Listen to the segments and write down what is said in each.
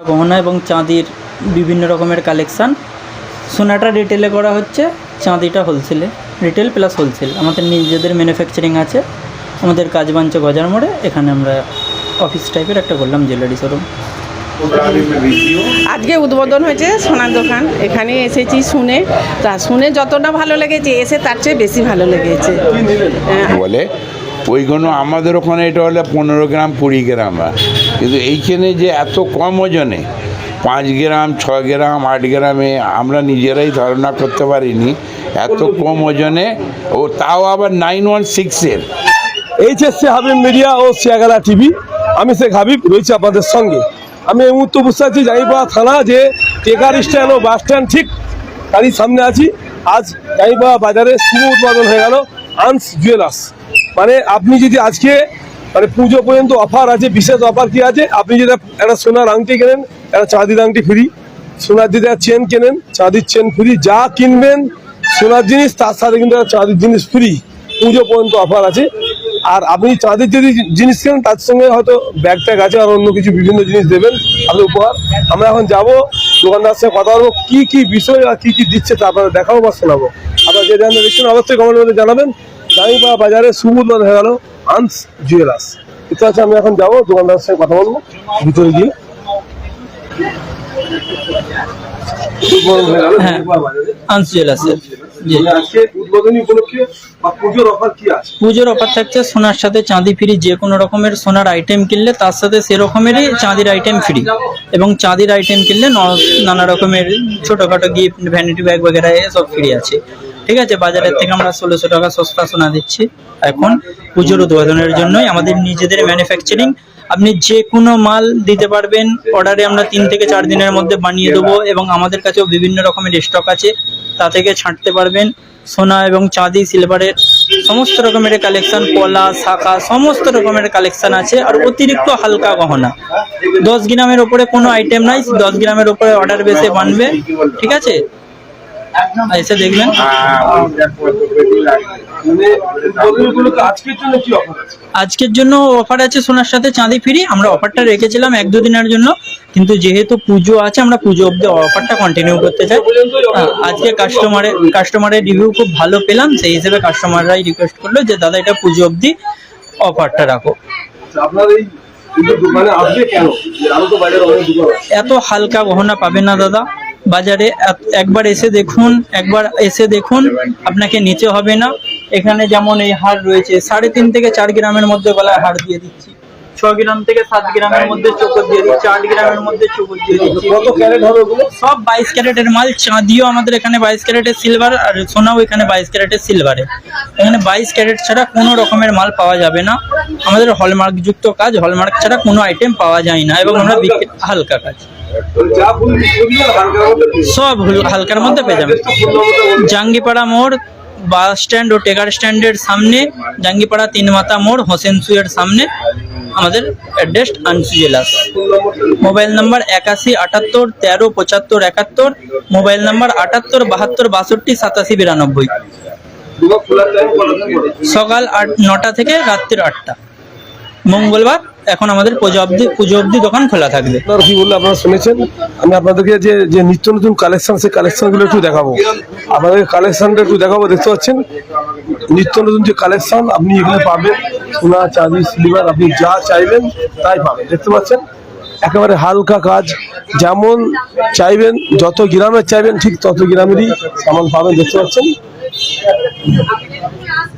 গহনা এবং চাঁদির বিভিন্ন রকমের কালেকশান সোনাটা রিটেলে করা হচ্ছে চাঁদিটা হোলসেলে রিটেল প্লাস হোলসেল আমাদের নিজেদের ম্যানুফ্যাকচারিং আছে আমাদের কাজ বাঞ্চে গজার মোড়ে। এখানে আমরা অফিস টাইপের একটা করলাম জুয়েলারি শোরুম আজকে উদ্বোধন হয়েছে সোনার দোকান। এখানে এসেছি শুনে। তা শুনে যতটা ভালো লেগেছে এসে তার চেয়ে বেশি ভালো লেগেছে। হ্যাঁ, বলে ওইগুলো আমাদের ওখানে এটা হলে পনেরো গ্রাম কুড়ি গ্রাম হয়। কিন্তু এইখানে যে এত কম ওজনে, পাঁচ গ্রাম, ছ গ্রাম, আট গ্রামে আমরা নিজেরাই ধারণা করতে পারিনি, এত কম ওজনে, ও তাও আবার নাইন ওয়ান সিক্সের এইচএসসি হাবিব মিডিয়া ও শিয়াগালা টিভি, আমি শেখ হাবিব, রয়েছি আপনাদের সঙ্গে। আমি এই মুহূর্তে বুঝতে পারছি জানিপাড়া থানা যে টেকার স্ট্যান্ড ও বাস স্ট্যান্ড ঠিক তারই সামনে আছি। আজ জানিপাড়া বাজারে শুভ উৎপাদন হয়ে গেল, আনস জুয়েলার্স। মানে আপনি যদি আজকে মানে পুজো পর্যন্ত অফার আছে, বিশেষ অফার কি আছে? আপনি যেটা একটা সোনার আংটি কেনেন, একটা চাঁদির আংটি ফ্রি, সোনার যদি চেন কেনেন, চাঁদির চেন ফ্রি, যা কিনবেন সোনার জিনিস, তার সাথে কিন্তু একটা চাঁদির জিনিস ফ্রি, পুজো পর্যন্ত অফার আছে। আর আপনি চাঁদের যদি জিনিস কেনেন, তার সঙ্গে হয়তো ব্যাগ ট্যাগ আছে আর অন্য কিছু বিভিন্ন জিনিস দেবেন, আপনি উপহার। আমরা এখন যাব দোকানদার সঙ্গে কথা বলব, কী কী বিষয় আর কী কী দিচ্ছে তা আপনারা দেখাবো বা শোনাবো। আপনারা যে জানতে দেখছেন, অবশ্যই কমেন্টের মধ্যে জানাবেন। বাজারে সুবুদ হয়ে গেল আনস জুয়েলার্স। এটা আমি এখন যাব দোকানদারের সাথে কথা বলব। ভিতরে গিয়ে। হয়ে হ্যাঁ। পুজোর অফার থাকছে সোনার সাথে চাঁদি ফ্রি যে কোনো রকমের সোনার আইটেম কিনলে তার সাথে সেরকমেরই চাঁদির আইটেম ফ্রি এবং চাঁদির আইটেম কিনলে নানা রকমের ছোটখাটো গিফট ভ্যানিটি ব্যাগ বগেরা সব ফ্রি আছে। ঠিক আছে বাজারের থেকে আমরা ষোলোশো টাকা সস্তা সোনা দিচ্ছি। এখন পুজোর উদ্বোধনের জন্যই আমাদের নিজেদের ম্যানুফ্যাকচারিং আপনি যে কোনো মাল দিতে পারবেন অর্ডারে আমরা তিন থেকে চার দিনের মধ্যে বানিয়ে দেবো এবং আমাদের কাছেও বিভিন্ন রকমের স্টক আছে। তা থেকে ছাঁটতে পারবেন সোনা এবং চাঁদি সিলভারের সমস্ত রকমের কালেকশন পলা শাখা সমস্ত রকমের কালেকশন আছে আর অতিরিক্ত হালকা গহনা। দশ গ্রামের ওপরে কোনো আইটেম নাই দশ গ্রামের ওপরে অর্ডার বেসে বানবে। ঠিক আছে? এসে দেখবেন মানে উদ্বোধনী উপলক্ষে আজকের জন্য অফার আছে? আজকের জন্য অফার আছে সোনার সাথে চাঁদি ফ্রি। আমরা অফারটা রেখেছিলাম এক দুদিনের জন্য। কিন্তু যেহেতু পুজো আছে আমরা পুজো অব্দি অফারটা কন্টিনিউ করতে চাই। হ্যাঁ, আজকে কাস্টমারের কাস্টমারের রিভিউ খুব ভালো পেলাম। সেই হিসেবে কাস্টমাররাই রিকোয়েস্ট করল যে দাদা এটা পুজো অব্দি অফারটা রাখো। আচ্ছা, আপনার এই এত হালকা গহনা পাবেন না দাদা। বাজারে একবার এসে দেখুন একবার এসে দেখুন আপনাকে নিচে হবে না। এখানে যেমন এই হার রয়েছে সাড়ে তিন থেকে চার গ্রামের মধ্যে গলায় হার দিয়ে দিচ্ছি। ছ গ্রাম থেকে সাত গ্রামের মধ্যে চোকর দিয়ে দিচ্ছি আট গ্রামের মধ্যে চোকর দিয়ে দিচ্ছি। কত ক্যারেট হবে ওগুলো? সব বাইশ ক্যারেটের মাল চাঁদিও আমাদের এখানে বাইশ ক্যারেটের সিলভার আর সোনাও এখানে বাইশ ক্যারেটের সিলভারে। এখানে বাইশ ক্যারেট ছাড়া কোনো রকমের মাল পাওয়া যাবে না। আমাদের হলমার্ক যুক্ত কাজ হলমার্ক ছাড়া কোনো আইটেম পাওয়া যায় না এবং আমরা হালকা কাজ। সব হালকার মধ্যে পেয়ে যাবেন। জাঙ্গিপাড়া মোড়, বাস স্ট্যান্ড ও টেকার স্ট্যান্ডের সামনে, জাঙ্গিপাড়া তিন মাথা মোড়, হোসেন সুয়ের সামনে, আমাদের অ্যাড্রেস আনসু জেলাস মোবাইল নাম্বার একাশি, আটাত্তর, তেরো, পঁচাত্তর, একাত্তর, মোবাইল নাম্বার আটাত্তর, বাহাত্তর, বাষট্টি, সাতাশি, বিরানব্বই? সকাল আট, নটা থেকে রাত্রির আটটা। মঙ্গলবার এখন আমাদের পুজো অবধি পুজো অবধি দোকান খোলা থাকবে। আপনারা কি বললে আপনারা শুনেছেন? আমি আপনাদেরকে যে যে নিত্য নতুন কালেকশন সেই কালেকশনগুলো একটু দেখাবো। আপনাদের কালেকশনটা একটু দেখাবো, দেখতে পাচ্ছেন? নিত্য নতুন যে কালেকশন আপনি এখানে পাবেন সোনা চাঁদি সিলভার আপনি যা চাইবেন তাই পাবেন, দেখতে পাচ্ছেন? একেবারে হালকা কাজ, যেমন চাইবেন, যত গ্রামের চাইবেন, ঠিক তত গ্রামেরই সামান পাবেন, দেখতে পাচ্ছেন?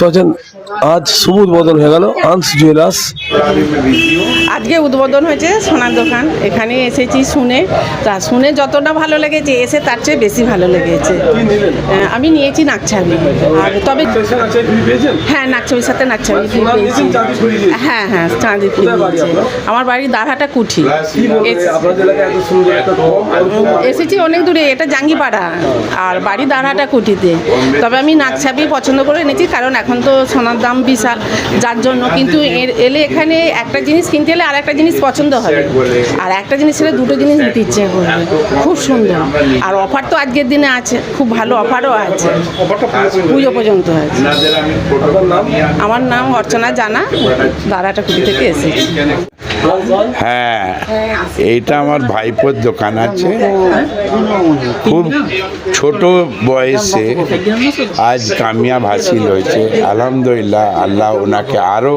পাচ্ছেন আজ শুভ উদ্বোধন হয়ে গেল আনস জুয়েলার্স। আজকে উদ্বোধন হয়েছে সোনার দোকান এখানে এসেছি শুনে। তা শুনে যতটা ভালো লেগেছে এসে তার চেয়ে বেশি ভালো লেগেছে। কি আমি নিয়েছি নাকছাবি আর তবে হ্যাঁ নাকছবির সাথে নাকছবি? হ্যাঁ হ্যাঁ চাঁদি? আমার বাড়ি দারহাটা কুঠি। এসেছি। অনেক দূরে এটা জাঙ্গিপাড়া। আর বাড়ি দারহাটা কুঠিতে। তবে আমি নাকছাবি পছন্দ করে এনেছি কারণ এখন তো সোনার দাম বিশাল যার জন্য কিন্তু এলে এখানে একটা জিনিস কিনতে এলে আর একটা জিনিস পছন্দ হবে। আর একটা জিনিস এলে দুটো জিনিস নিতে ইচ্ছে করবে। খুব সুন্দর। আর অফার তো আজকের দিনে আছে খুব ভালো অফারও আছে। পুজো পর্যন্ত আছে। আমার নাম অর্চনা জানা দারাটা কুটি থেকে এসেছি। হ্যাঁ এইটা আমার ভাইপোর দোকান আছে। খুব ছোট বয়সে আজ কামিয়াব হাসিল হয়েছে আলহামদুলিল্লাহ, আল্লাহ ওনাকে আরও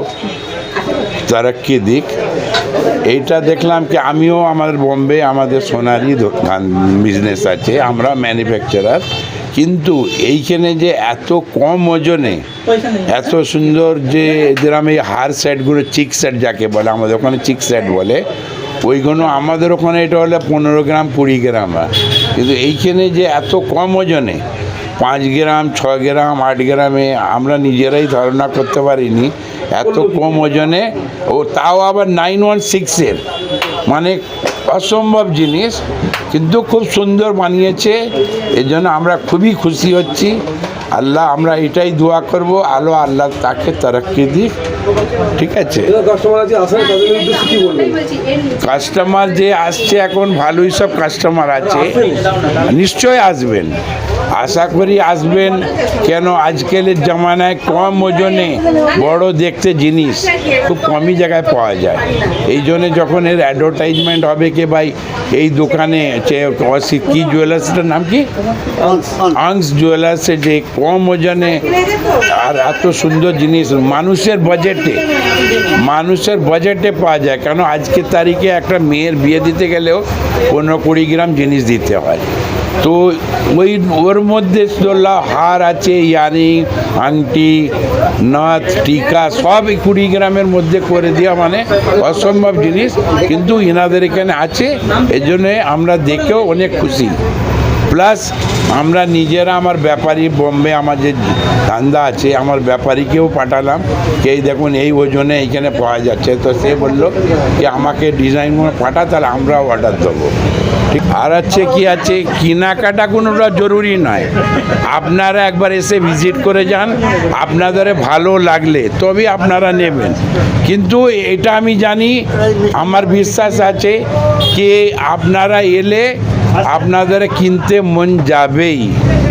তরক্কি দিক। এইটা দেখলাম কি আমিও আমাদের বোম্বে, আমাদের সোনারই দোকান বিজনেস আছে। আমরা ম্যানুফ্যাকচারার কিন্তু এইখানে যে এত কম ওজনে এত সুন্দর যে যেরকম এই হার সেটগুলো চিক সেট যাকে বলে আমাদের ওখানে চিক সেট বলে ওইগুলো আমাদের ওখানে এটা হলে পনেরো গ্রাম কুড়ি গ্রাম কিন্তু এইখানে যে এত কম ওজনে পাঁচ গ্রাম ছ গ্রাম আট গ্রামে আমরা নিজেরাই ধারণা করতে পারিনি এত কম ওজনে ও তাও আবার নাইন ওয়ান সিক্সের মানে অসম্ভব জিনিস। কিন্তু খুব সুন্দর বানিয়েছে এই জন্য আমরা খুবই খুশি হচ্ছি। আল্লাহ, আমরা এটাই দোয়া করব, আলো আল্লাহ তাকে তরক্কি দিক, ঠিক আছে? কাস্টমার যে আসছে এখন, ভালোই সব কাস্টমার আছে। নিশ্চয় আসবেন। আশা করি আসবেন। কেন আজকালের জামানায় কম ওজনে বড় দেখতে জিনিস খুব কমই জায়গায় পাওয়া যায়। এই জন্যে যখন এর অ্যাডভার্টাইজমেন্ট হবে কে ভাই এই দোকানে কি জুয়েলার্সটার নাম কি? আংস জুয়েলার্সে যে কম ওজনে আর এত সুন্দর জিনিস মানুষের বাজেটে মানুষের বাজেটে পাওয়া যায়। কেন আজকের তারিখে একটা মেয়ের বিয়ে দিতে গেলেও পনেরো কুড়ি গ্রাম জিনিস দিতে হয়। তো ওই ওর মধ্যে ধরলাম হার আছে ইয়ারিং আংটি, নাচ, টিকা, সব কুড়ি গ্রামের মধ্যে করে দেওয়া মানে অসম্ভব জিনিস। কিন্তু এনাদের এখানে আছে এই জন্যে আমরা দেখেও অনেক খুশি। প্লাস আমরা নিজেরা আমার ব্যাপারী বোম্বে, আমার যে ধান্দা আছে, আমার ব্যাপারীকেও পাঠালাম। যে দেখুন, এই ওজনে এইখানে পাওয়া যাচ্ছে। তো সে বলল যে, আমাকে ডিজাইন পাঠা, তাহলে আমরাও অর্ডার দেবো। ঠিক, আর হচ্ছে কি আছে, কেনাকাটা কোনোটা জরুরি নয়। আপনারা একবার এসে ভিজিট করে যান আপনাদের ভালো লাগলে তবে আপনারা নেবেন। কিন্তু এটা আমি জানি, আমার বিশ্বাস আছে যে, আপনারা এলে আপনাদের কিনতে মন যাবেই।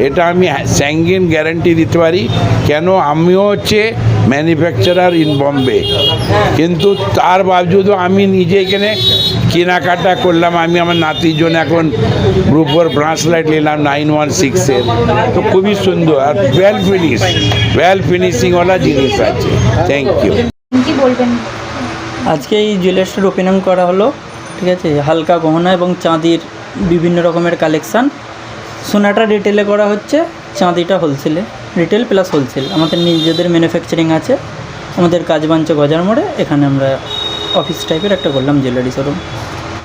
এটা আমি স্যাঙ্গিন গ্যারান্টি দিতে পারি। কেন? আমিও হচ্ছে ম্যানুফ্যাকচারার ইন বম্বে। কিন্তু তার বাবজুদও আমি নিজে এখানে কেনাকাটা করলাম। আমি আমার নাতির জন্য এখন গ্রুপর ব্রাসলাইট নিলাম নাইন ওয়ান সিক্সের তো খুবই সুন্দর আর ওয়েল ফিনিশ ওয়েল ফিনিশিংওয়ালা জিনিস আছে। থ্যাংক ইউ কি বলবেন? আজকে এই জুয়েলার্সটার ওপেনিং করা হলো ঠিক আছে? হালকা গহনা এবং চাঁদির বিভিন্ন রকমের কালেকশান সোনাটা রিটেলে করা হচ্ছে, চাঁদিটা হোলসেলে রিটেল প্লাস হোলসেল আমাদের নিজেদের ম্যানুফ্যাকচারিং আছে। আমাদের কাজবাঞ্চ বাজার মোড়ে এখানে আমরা অফিস টাইপের একটা করলাম জুয়েলারি শোরুম